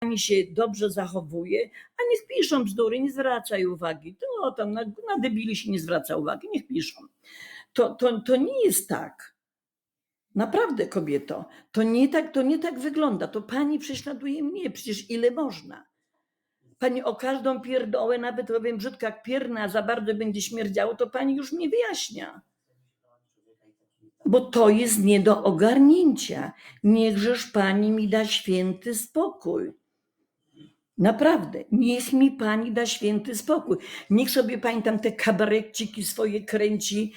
pani się dobrze zachowuje, a niech piszą bzdury, nie zwracaj uwagi. To tam na, na debili się nie zwraca uwagi, niech piszą. To, to, to nie jest tak. Naprawdę, kobieto, to nie tak, to nie tak wygląda. To pani prześladuje mnie, przecież ile można. Pani o każdą pierdołę, nawet powiem brzydko, jak pierna za bardzo będzie śmierdziało, to pani już mnie wyjaśnia. Bo to jest nie do ogarnięcia. Niechżeż pani mi da święty spokój. Naprawdę, niech mi pani da święty spokój. Niech sobie pani tam te kabareciki swoje kręci.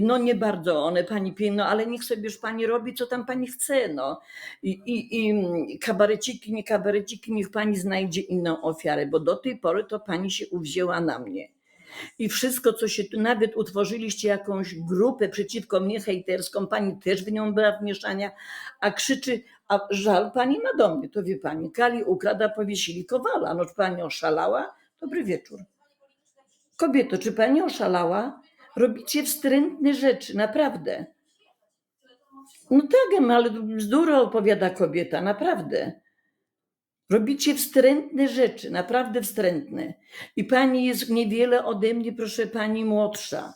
No nie bardzo one pani no ale niech sobie już pani robi, co tam pani chce. No. I, i, I kabareciki, nie kabareciki, niech pani znajdzie inną ofiarę, bo do tej pory to pani się uwzięła na mnie. I wszystko, co się tu, nawet utworzyliście jakąś grupę przeciwko mnie hejterską, pani też w nią była wmieszania, a krzyczy, a żal pani ma do mnie, to wie pani, Kali ukradła, powiesili Kowala, no czy pani oszalała? Dobry wieczór. Kobieto, czy pani oszalała? Robicie wstrętne rzeczy, naprawdę. No tak, ale bzdurę opowiada kobieta, naprawdę. Robicie wstrętne rzeczy, naprawdę wstrętne. I pani jest niewiele ode mnie, proszę pani, młodsza.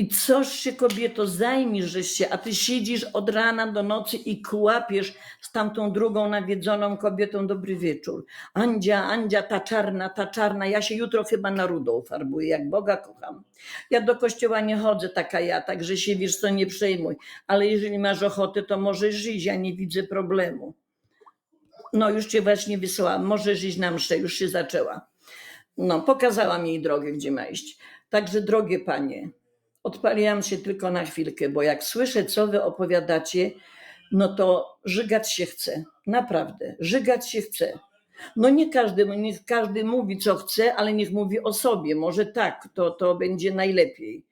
I coś się, kobieto, zajmij, się, a ty siedzisz od rana do nocy i kłapiesz z tamtą drugą nawiedzoną kobietą dobry wieczór. Andzia, Andzia, ta czarna, ta czarna, ja się jutro chyba na rudą farbuję, jak Boga kocham. Ja do kościoła nie chodzę, taka ja, także się wiesz co, nie przejmuj. Ale jeżeli masz ochotę, to możesz żyć, ja nie widzę problemu. No już cię właśnie wysłałam, możesz iść na mszę, już się zaczęła. No, pokazałam jej drogę, gdzie ma iść. Także drogie panie, odpaliłam się tylko na chwilkę, bo jak słyszę, co wy opowiadacie, no to żygać się chce. Naprawdę, żygać się chce. No nie każdy, niech każdy mówi, co chce, ale niech mówi o sobie. Może tak, to, to będzie najlepiej.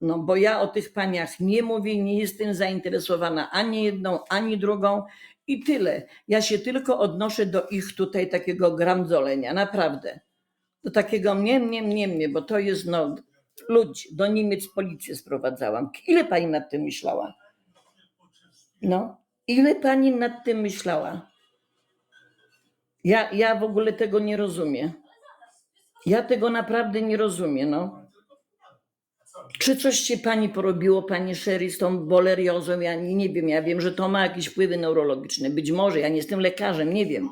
No bo ja o tych paniach nie mówię, nie jestem zainteresowana ani jedną, ani drugą i tyle. Ja się tylko odnoszę do ich tutaj takiego gramdzolenia, naprawdę. Do takiego mnie, mnie, mnie, mnie, bo to jest no, ludzi. Do Niemiec policję sprowadzałam. Ile pani nad tym myślała? No, ile pani nad tym myślała? Ja, ja w ogóle tego nie rozumiem. Ja tego naprawdę nie rozumiem, no. Czy coś się pani porobiło, pani Sherry, z tą boleriozą? Ja nie, nie wiem, ja wiem, że to ma jakieś wpływy neurologiczne. Być może, ja nie jestem lekarzem, nie wiem.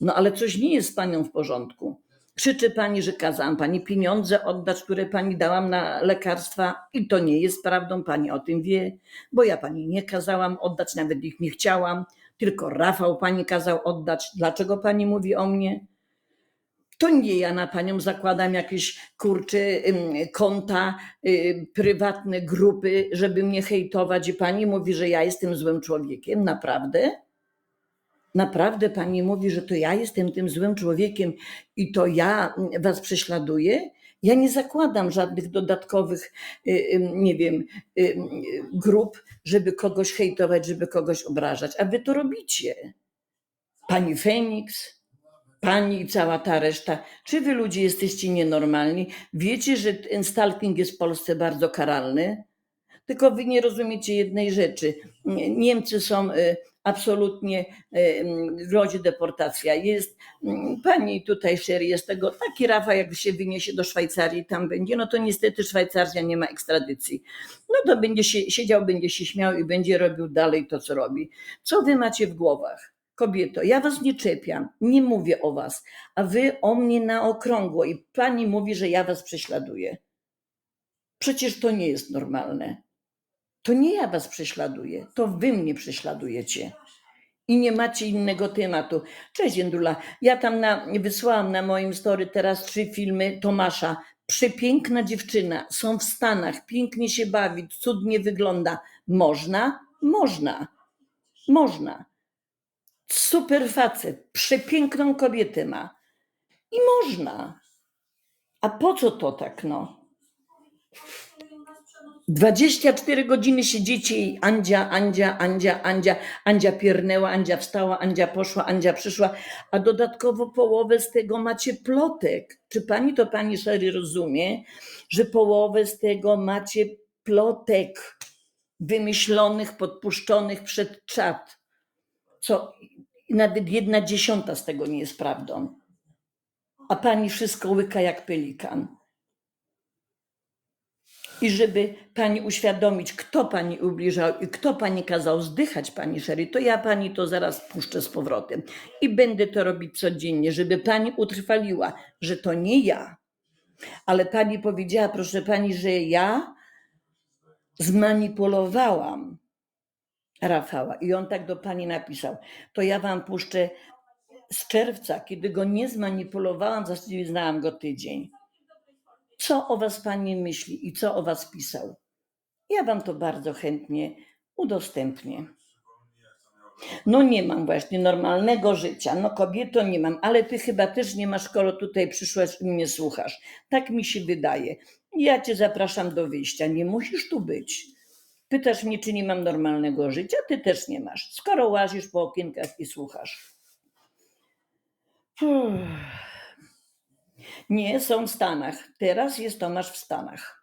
No ale coś nie jest z panią w porządku. Krzyczy pani, że kazałam pani pieniądze oddać, które pani dałam na lekarstwa i to nie jest prawdą, pani o tym wie, bo ja pani nie kazałam oddać, nawet ich nie chciałam, tylko Rafał pani kazał oddać. Dlaczego pani mówi o mnie? To nie ja na panią zakładam jakieś kurcze konta, y, prywatne grupy, żeby mnie hejtować i pani mówi, że ja jestem złym człowiekiem. Naprawdę? Naprawdę pani mówi, że to ja jestem tym złym człowiekiem i to ja mm, was prześladuję? Ja nie zakładam żadnych dodatkowych, y, nie wiem, y, y, grup, żeby kogoś hejtować, żeby kogoś obrażać, a wy to robicie. Pani Feniks, pani i cała ta reszta. Czy wy ludzie jesteście nienormalni? Wiecie, że ten stalking jest w Polsce bardzo karalny? Tylko wy nie rozumiecie jednej rzeczy. Niemcy są absolutnie y, w grozie deportacja. Jest mm, pani tutaj, Sherry, jest tego taki Rafa, jak się wyniesie do Szwajcarii, tam będzie, no to niestety Szwajcaria nie ma ekstradycji. No to będzie się, siedział, będzie się śmiał i będzie robił dalej to, co robi. Co wy macie w głowach? Kobieto, ja was nie czepiam, nie mówię o was, a wy o mnie na okrągło i pani mówi, że ja was prześladuję. Przecież to nie jest normalne. To nie ja was prześladuję, to wy mnie prześladujecie. I nie macie innego tematu. Cześć, Jędrula. Ja tam na, wysłałam na moim story teraz trzy filmy Tomasza. Przepiękna dziewczyna, są w Stanach, pięknie się bawi, cudnie wygląda. Można? Można. Można. Super facet, przepiękną kobietę ma. I można. A po co to tak, no? 24 godziny siedzicie i Andzia, Andzia, Andzia, Andzia, Andzia piernęła, Andzia wstała, Andzia poszła, Andzia przyszła, a dodatkowo połowę z tego macie plotek. Czy pani to pani Sherry rozumie, że połowę z tego macie plotek wymyślonych, podpuszczonych przed czat? Co nawet jedna dziesiąta z tego nie jest prawdą. A pani wszystko łyka jak pelikan. I żeby pani uświadomić, kto pani ubliżał i kto pani kazał zdychać pani Sherry, to ja pani to zaraz puszczę z powrotem. I będę to robić codziennie, żeby pani utrwaliła, że to nie ja. Ale pani powiedziała, proszę pani, że ja zmanipulowałam Rafała. I on tak do pani napisał. To ja wam puszczę z czerwca, kiedy go nie zmanipulowałam, właściwie znałam go tydzień. Co o was pani myśli i co o was pisał? Ja wam to bardzo chętnie udostępnię. No nie mam właśnie normalnego życia. No kobieto nie mam, ale ty chyba też nie masz, skoro tutaj przyszłaś i mnie słuchasz. Tak mi się wydaje. Ja cię zapraszam do wyjścia. Nie musisz tu być. Pytasz mnie, czy nie mam normalnego życia? Ty też nie masz. Skoro łazisz po okienkach i słuchasz. Uff. Nie, są w Stanach. Teraz jest Tomasz w Stanach.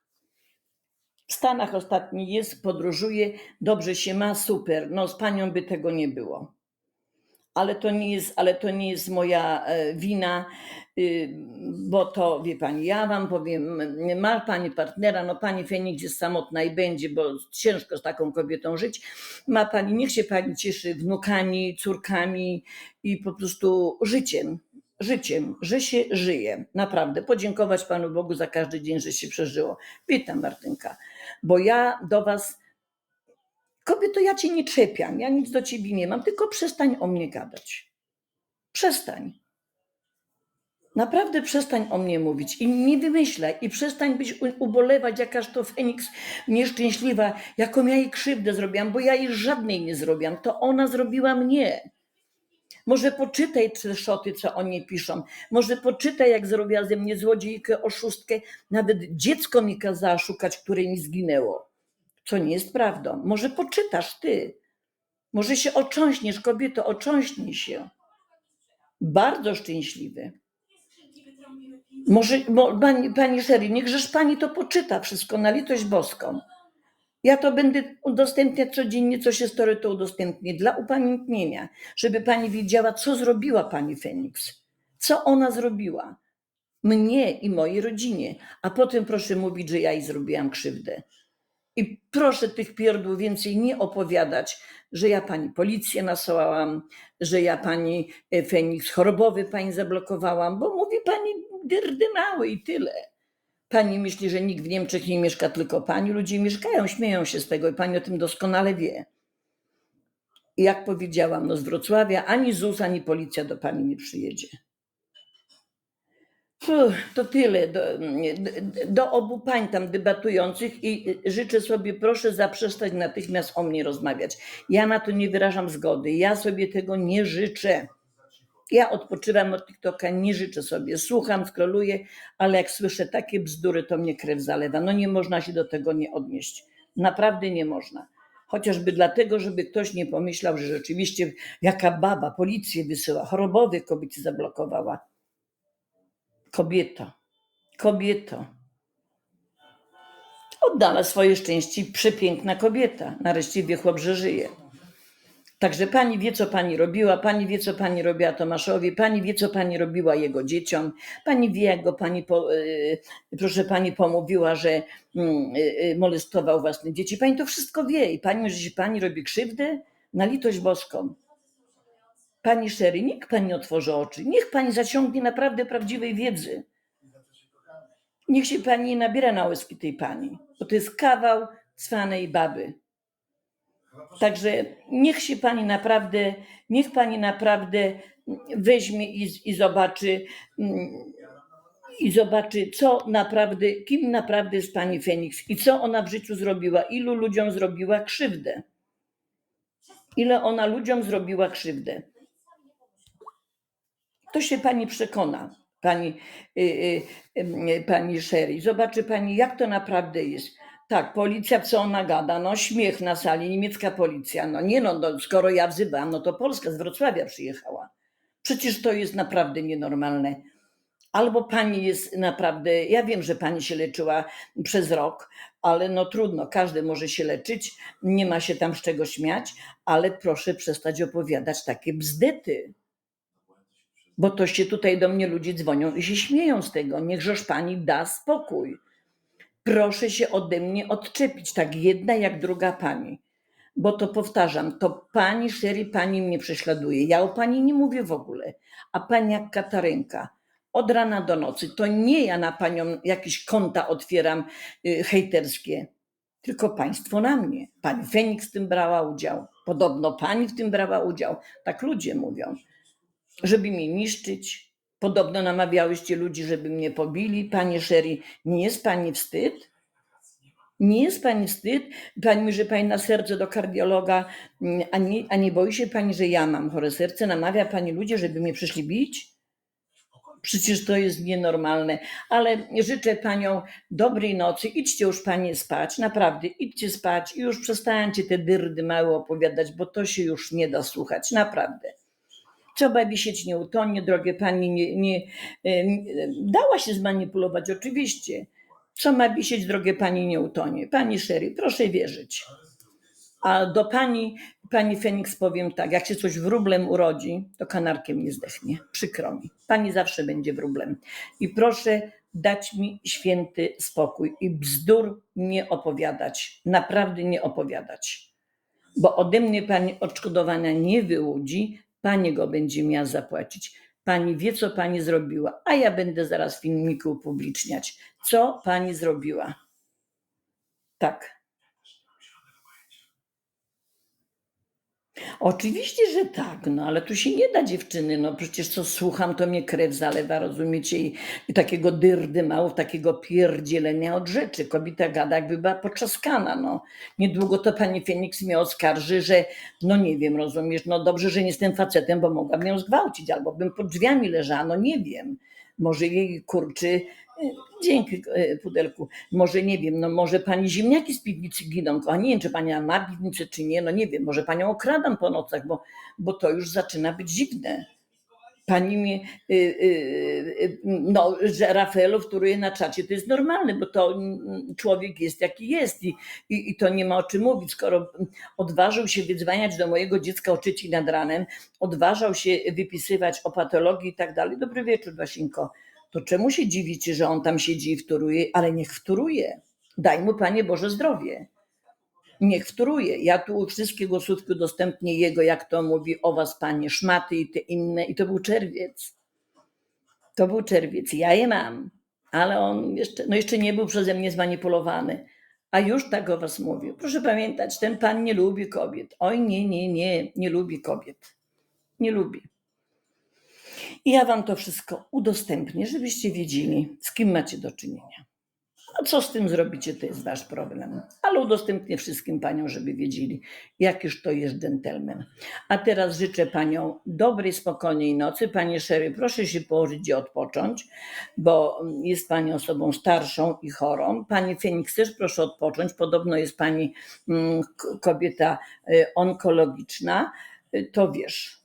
W Stanach ostatni jest, podróżuje, dobrze się ma, super. No z panią by tego nie było. Ale to nie jest, ale to nie jest moja e, wina, y, bo to wie pani, ja wam powiem, ma pani partnera, no pani Feniks jest samotna i będzie, bo ciężko z taką kobietą żyć. Ma pani, niech się pani cieszy wnukami, córkami i po prostu życiem życiem, że się żyje. Naprawdę. Podziękować Panu Bogu za każdy dzień, że się przeżyło. Witam, Martynka. Bo ja do Was, kobieto, ja Cię nie czepiam, ja nic do Ciebie nie mam, tylko przestań o mnie gadać. Przestań. Naprawdę przestań o mnie mówić i nie wymyślaj i przestań być ubolewać, jakaż to Feniks nieszczęśliwa, jaką ja jej krzywdę zrobiłam, bo ja jej żadnej nie zrobiłam, to ona zrobiła mnie. Może poczytaj te szoty, co o niej piszą. Może poczytaj, jak zrobiła ze mnie złodziejkę, oszustkę. Nawet dziecko mi kazała szukać, które mi zginęło. Co nie jest prawdą. Może poczytasz ty. Może się ocząśniesz, kobieto, ocząśnij się. Bardzo szczęśliwy. Może, mo, pani, pani Sherry, niechżeż pani to poczyta wszystko na litość boską. Ja to będę udostępniać codziennie, co się story, to udostępnię dla upamiętnienia, żeby pani wiedziała, co zrobiła pani Feniks. Co ona zrobiła mnie i mojej rodzinie. A potem proszę mówić, że ja jej zrobiłam krzywdę. I proszę tych pierdół więcej nie opowiadać, że ja pani policję nasłałam, że ja pani e, Feniks chorobowy pani zablokowałam, bo mówi pani dyrdymały i tyle. Pani myśli, że nikt w Niemczech nie mieszka, tylko pani. Ludzie mieszkają, śmieją się z tego i pani o tym doskonale wie. I jak powiedziałam, no z Wrocławia ani ZUS, ani policja do pani nie przyjedzie. Fuh, to tyle do, do obu pań tam debatujących i życzę sobie, proszę zaprzestać natychmiast o mnie rozmawiać. Ja na to nie wyrażam zgody. Ja sobie tego nie życzę. Ja odpoczywam od TikToka, nie życzę sobie. Słucham, skroluję, ale jak słyszę takie bzdury, to mnie krew zalewa. No nie można się do tego nie odnieść. Naprawdę nie można. Chociażby dlatego, żeby ktoś nie pomyślał, że rzeczywiście jaka baba policję wysyła, chorobowych kobiety zablokowała. Kobieta, kobieta. Oddała swoje szczęście, przepiękna kobieta. Nareszcie wie chłop, że żyje. Także pani wie, co pani robiła, pani wie, co pani robiła Tomaszowi, pani wie, co pani robiła jego dzieciom, pani wie, jak go pani, po, y, proszę pani, pomówiła, że mm, y, y, molestował własne dzieci. Pani to wszystko wie i pani, że się pani robi krzywdę, na litość boską. Pani Sherry, niech pani otworzy oczy, niech pani zaciągnie naprawdę prawdziwej wiedzy. Niech się pani nabiera na łyski tej pani, bo to jest kawał cwanej baby. Także niech się pani naprawdę, niech pani naprawdę weźmie i, i zobaczy, mm, i zobaczy, co naprawdę, kim naprawdę jest pani Feniks i co ona w życiu zrobiła, ilu ludziom zrobiła krzywdę. Ile ona ludziom zrobiła krzywdę. To się pani przekona, pani, y, y, y, pani Sherry. Zobaczy pani, jak to naprawdę jest. Tak, policja, co ona gada? No śmiech na sali, niemiecka policja. No nie no, no skoro ja wzywam, no to Polska z Wrocławia przyjechała. Przecież to jest naprawdę nienormalne. Albo pani jest naprawdę, ja wiem, że pani się leczyła przez rok, ale no trudno, każdy może się leczyć, nie ma się tam z czego śmiać, ale proszę przestać opowiadać takie bzdety. Bo to się tutaj do mnie ludzie dzwonią i się śmieją z tego. Niechżeż pani da spokój. Proszę się ode mnie odczepić, tak jedna jak druga pani. Bo to powtarzam, to pani Sherry, pani mnie prześladuje. Ja o pani nie mówię w ogóle. A pani jak Katarynka, od rana do nocy, to nie ja na panią jakieś konta otwieram y, hejterskie, tylko państwo na mnie. Pani Feniks w tym brała udział. Podobno pani w tym brała udział. Tak ludzie mówią żeby mnie niszczyć. Podobno namawiałyście ludzi, żeby mnie pobili. Panie Sherry, nie jest pani wstyd? Nie jest pani wstyd? Pani mówi, że pani na serce do kardiologa, mm, a nie, a nie boi się pani, że ja mam chore serce? Namawia pani ludzi, żeby mnie przyszli bić? Przecież to jest nienormalne, ale życzę panią dobrej nocy. Idźcie już panie spać, naprawdę, idźcie spać i już przestańcie te dyrdy małe opowiadać, bo to się już nie da słuchać, naprawdę. Trzeba wisieć nie utonie, drogie pani, nie, nie, e, dała się zmanipulować, oczywiście. Co ma wisieć, drogie pani, nie utonie. Pani Sherry, proszę wierzyć. A do pani, pani Feniks powiem tak, jak się coś wróblem urodzi, to kanarkiem nie zdechnie. Przykro mi. Pani zawsze będzie wróblem. I proszę dać mi święty spokój i bzdur nie opowiadać. Naprawdę nie opowiadać. Bo ode mnie pani odszkodowania nie wyłudzi, pani go będzie miała zapłacić. Pani wie, co pani zrobiła, a ja będę zaraz filmiki upubliczniać. Co pani zrobiła? Tak. Oczywiście, że tak, no ale tu się nie da dziewczyny, no przecież co słucham, to mnie krew zalewa, rozumiecie, i, i takiego dyrdy mało, takiego pierdzielenia od rzeczy. Kobieta gada, jakby była poczaskana, no. Niedługo to pani Feniks mnie oskarży, że, no nie wiem, rozumiesz, no dobrze, że nie jestem facetem, bo mogłabym ją zgwałcić, albo bym pod drzwiami leżała, no nie wiem. Może jej kurczy, Dzięki e, pudelku. Może nie wiem, no może pani ziemniaki z piwnicy giną, a nie wiem, czy pani ma piwnicę, czy nie, no nie wiem, może panią okradam po nocach, bo, bo to już zaczyna być dziwne. Pani mnie, y, y, y, no, że Rafaelu wtóruje na czacie, to jest normalne, bo to mm, człowiek jest jaki jest i, i, i to nie ma o czym mówić. Skoro odważył się wydzwaniać do mojego dziecka o nad ranem, odważał się wypisywać o patologii i tak dalej. Dobry wieczór, Wasinko to czemu się dziwicie, że on tam siedzi i wtóruje? Ale niech wtóruje. Daj mu, Panie Boże, zdrowie. Niech wtóruje. Ja tu wszystkie głosówki udostępnię jego, jak to mówi o was, Panie, szmaty i te inne. I to był czerwiec. To był czerwiec. Ja je mam, ale on jeszcze, no jeszcze nie był przeze mnie zmanipulowany. A już tak o was mówił. Proszę pamiętać, ten pan nie lubi kobiet. Oj, nie, nie, nie, nie lubi kobiet. Nie lubi. I ja wam to wszystko udostępnię, żebyście wiedzieli, z kim macie do czynienia. A co z tym zrobicie, to jest wasz problem. Ale udostępnię wszystkim paniom, żeby wiedzieli, jakiż to jest dżentelmen. A teraz życzę paniom dobrej, spokojnej nocy. Panie Sherry, proszę się położyć i odpocząć, bo jest pani osobą starszą i chorą. Pani Feniks też proszę odpocząć. Podobno jest pani mm, kobieta y, onkologiczna. Y, to wiesz,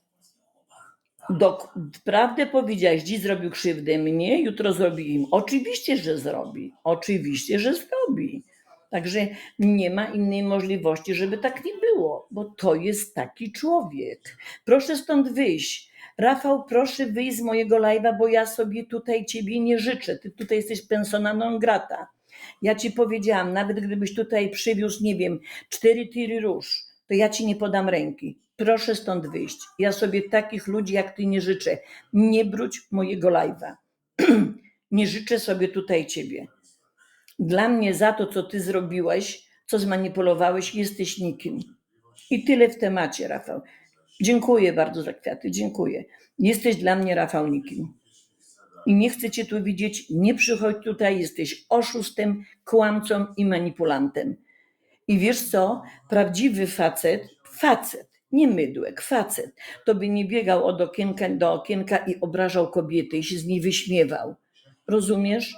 Dok- prawdę powiedziałeś, dziś zrobił krzywdę mnie, jutro zrobi im. Oczywiście, że zrobi. Oczywiście, że zrobi. Także nie ma innej możliwości, żeby tak nie było, bo to jest taki człowiek. Proszę stąd wyjść. Rafał, proszę wyjść z mojego live'a, bo ja sobie tutaj ciebie nie życzę. Ty tutaj jesteś persona non grata. Ja ci powiedziałam, nawet gdybyś tutaj przywiózł, nie wiem, cztery tiry róż, to ja ci nie podam ręki. Proszę stąd wyjść. Ja sobie takich ludzi jak ty nie życzę. Nie bróć mojego live'a. nie życzę sobie tutaj ciebie. Dla mnie za to, co ty zrobiłeś, co zmanipulowałeś, jesteś nikim. I tyle w temacie, Rafał. Dziękuję bardzo za kwiaty, dziękuję. Jesteś dla mnie, Rafał, nikim. I nie chcę cię tu widzieć, nie przychodź tutaj, jesteś oszustem, kłamcą i manipulantem. I wiesz co? Prawdziwy facet, facet, nie mydłek, facet, to by nie biegał od okienka do okienka i obrażał kobiety i się z niej wyśmiewał. Rozumiesz?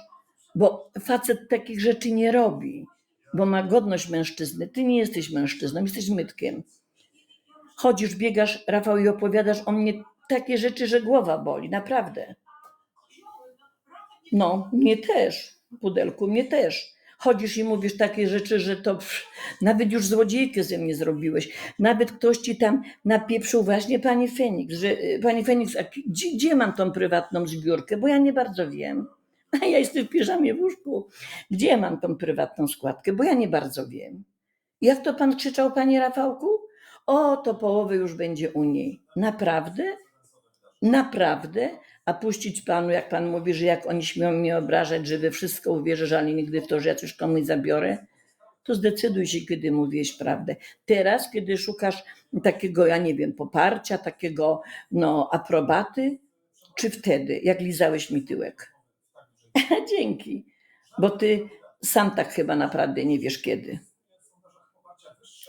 Bo facet takich rzeczy nie robi, bo ma godność mężczyzny. Ty nie jesteś mężczyzną, jesteś mytkiem. Chodzisz, biegasz, Rafał, i opowiadasz o mnie takie rzeczy, że głowa boli, naprawdę. No, mnie też, pudelku, mnie też. Chodzisz i mówisz takie rzeczy, że to pff, nawet już złodziejkę ze mnie zrobiłeś. Nawet ktoś ci tam napieprzył właśnie pani Feniks, że y, pani Feniks, a gdzie, gdzie mam tą prywatną zbiórkę? Bo ja nie bardzo wiem. A ja jestem w piżamie w łóżku. Gdzie mam tą prywatną składkę? Bo ja nie bardzo wiem. Jak to pan krzyczał, panie Rafałku? O, to połowy już będzie u niej. Naprawdę? Naprawdę? A puścić panu, jak pan mówi, że jak oni śmieją mnie obrażać, że we wszystko uwierzysz, ale nigdy w to, że ja coś komuś zabiorę? To zdecyduj się, kiedy mówisz prawdę. Teraz, kiedy szukasz takiego, ja nie wiem, poparcia, takiego, no, aprobaty, czy wtedy, jak lizałeś mi tyłek? Dzięki, bo ty sam tak chyba naprawdę nie wiesz kiedy.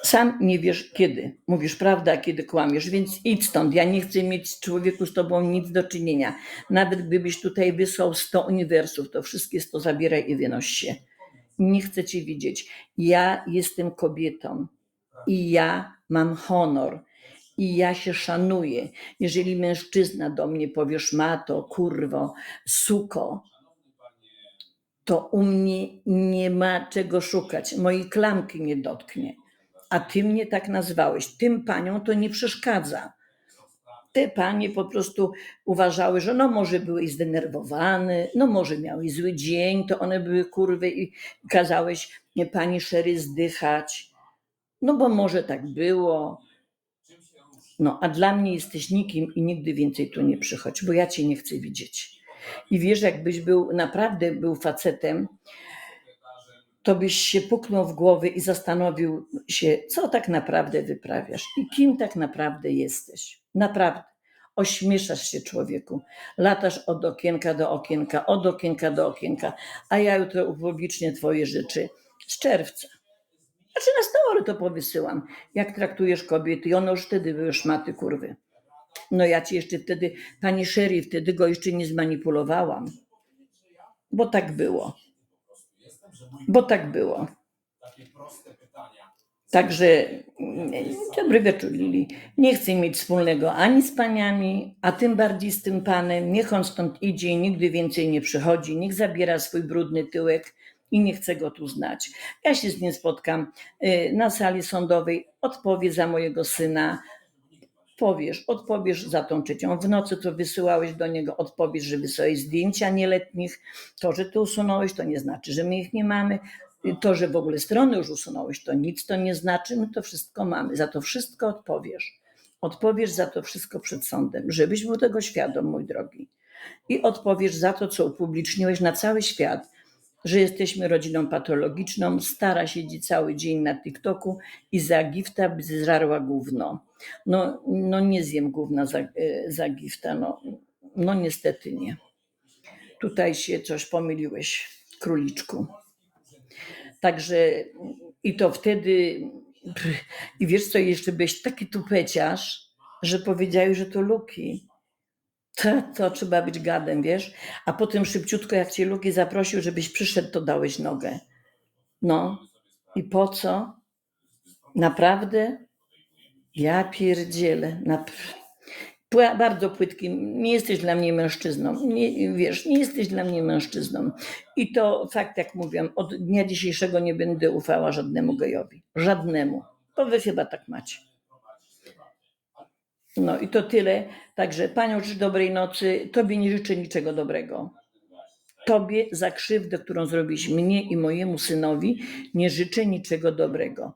Sam nie wiesz kiedy. Mówisz prawdę, a kiedy kłamiesz, więc idź stąd. Ja nie chcę mieć człowieku z tobą nic do czynienia. Nawet gdybyś tutaj wysłał 100 uniwersów, to wszystkie 100 zabieraj i wynoś się. Nie chcę cię widzieć. Ja jestem kobietą i ja mam honor. I ja się szanuję. Jeżeli mężczyzna do mnie powiesz mato, kurwo, suko, to u mnie nie ma czego szukać. Mojej klamki nie dotknie. A ty mnie tak nazwałeś. Tym paniom to nie przeszkadza. Te panie po prostu uważały, że no może byłeś zdenerwowany, no może miałeś zły dzień, to one były kurwy i kazałeś pani Sherry zdychać. No bo może tak było. No a dla mnie jesteś nikim i nigdy więcej tu nie przychodź, bo ja cię nie chcę widzieć. I wiesz, jakbyś był naprawdę był facetem, to byś się puknął w głowę i zastanowił się, co tak naprawdę wyprawiasz i kim tak naprawdę jesteś. Naprawdę. Ośmieszasz się człowieku. Latasz od okienka do okienka, od okienka do okienka, a ja jutro upublicznię twoje rzeczy z czerwca. Znaczy na story to powysyłam. Jak traktujesz kobiety? I one już wtedy były szmaty kurwy. No ja ci jeszcze wtedy, pani Sherry, wtedy go jeszcze nie zmanipulowałam. Bo tak było. Bo tak było. Także mm, dobry wieczór Lili. Nie chcę mieć wspólnego ani z paniami, a tym bardziej z tym panem. Niech on stąd idzie i nigdy więcej nie przychodzi. Niech zabiera swój brudny tyłek i nie chcę go tu znać. Ja się z nim spotkam y, na sali sądowej, odpowie za mojego syna, powiesz, odpowiesz za tą trzecią. W nocy to wysyłałeś do niego, odpowiesz, że wysłałeś zdjęcia nieletnich. To, że ty usunąłeś, to nie znaczy, że my ich nie mamy. To, że w ogóle strony już usunąłeś, to nic to nie znaczy, my to wszystko mamy. Za to wszystko odpowiesz. Odpowiesz za to wszystko przed sądem, żebyś był tego świadom, mój drogi. I odpowiesz za to, co upubliczniłeś na cały świat, że jesteśmy rodziną patologiczną, stara siedzi cały dzień na TikToku i za gifta zżarła gówno. No, no nie zjem gówna za, e, za gifta, no, no niestety nie. Tutaj się coś pomyliłeś, króliczku. Także i to wtedy, i wiesz co, jeszcze byłeś taki tupeciarz, że powiedziałeś, że to Luki. To, to trzeba być gadem, wiesz? A potem szybciutko, jak cię Luki zaprosił, żebyś przyszedł, to dałeś nogę. No i po co? Naprawdę? Ja pierdzielę. Nap- bardzo płytkim. Nie jesteś dla mnie mężczyzną. Nie, wiesz, nie jesteś dla mnie mężczyzną. I to fakt, jak mówiłam, od dnia dzisiejszego nie będę ufała żadnemu gejowi. Żadnemu. To wy chyba tak macie. No i to tyle. Także panią życzę dobrej nocy. Tobie nie życzę niczego dobrego. Tobie za krzywdę, którą zrobiłeś mnie i mojemu synowi, nie życzę niczego dobrego.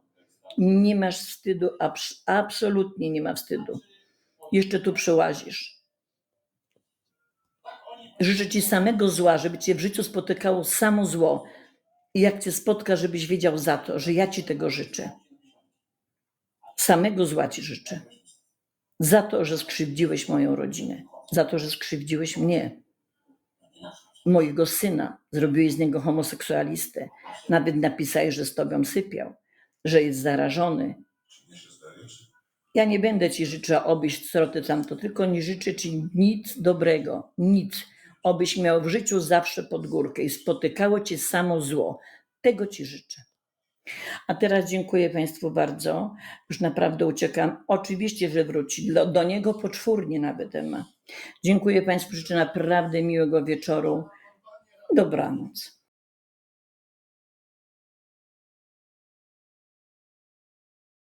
Nie masz wstydu, abs- absolutnie nie ma wstydu. Jeszcze tu przełazisz. Życzę ci samego zła, żeby cię w życiu spotykało samo zło. I jak cię spotka, żebyś wiedział za to, że ja ci tego życzę. Samego zła ci życzę. Za to, że skrzywdziłeś moją rodzinę. Za to, że skrzywdziłeś mnie. Mojego syna. Zrobiłeś z niego homoseksualistę. Nawet napisałeś, że z tobą sypiał. Że jest zarażony. Ja nie będę ci życzyła obyś sroty tamto, tylko nie życzę ci nic dobrego, nic. Obyś miał w życiu zawsze pod górkę i spotykało cię samo zło. Tego ci życzę. A teraz dziękuję Państwu bardzo. Już naprawdę uciekam. Oczywiście, że wróci. Do, do niego poczwórnie nawet ma. Dziękuję Państwu. Życzę naprawdę miłego wieczoru. Dobranoc.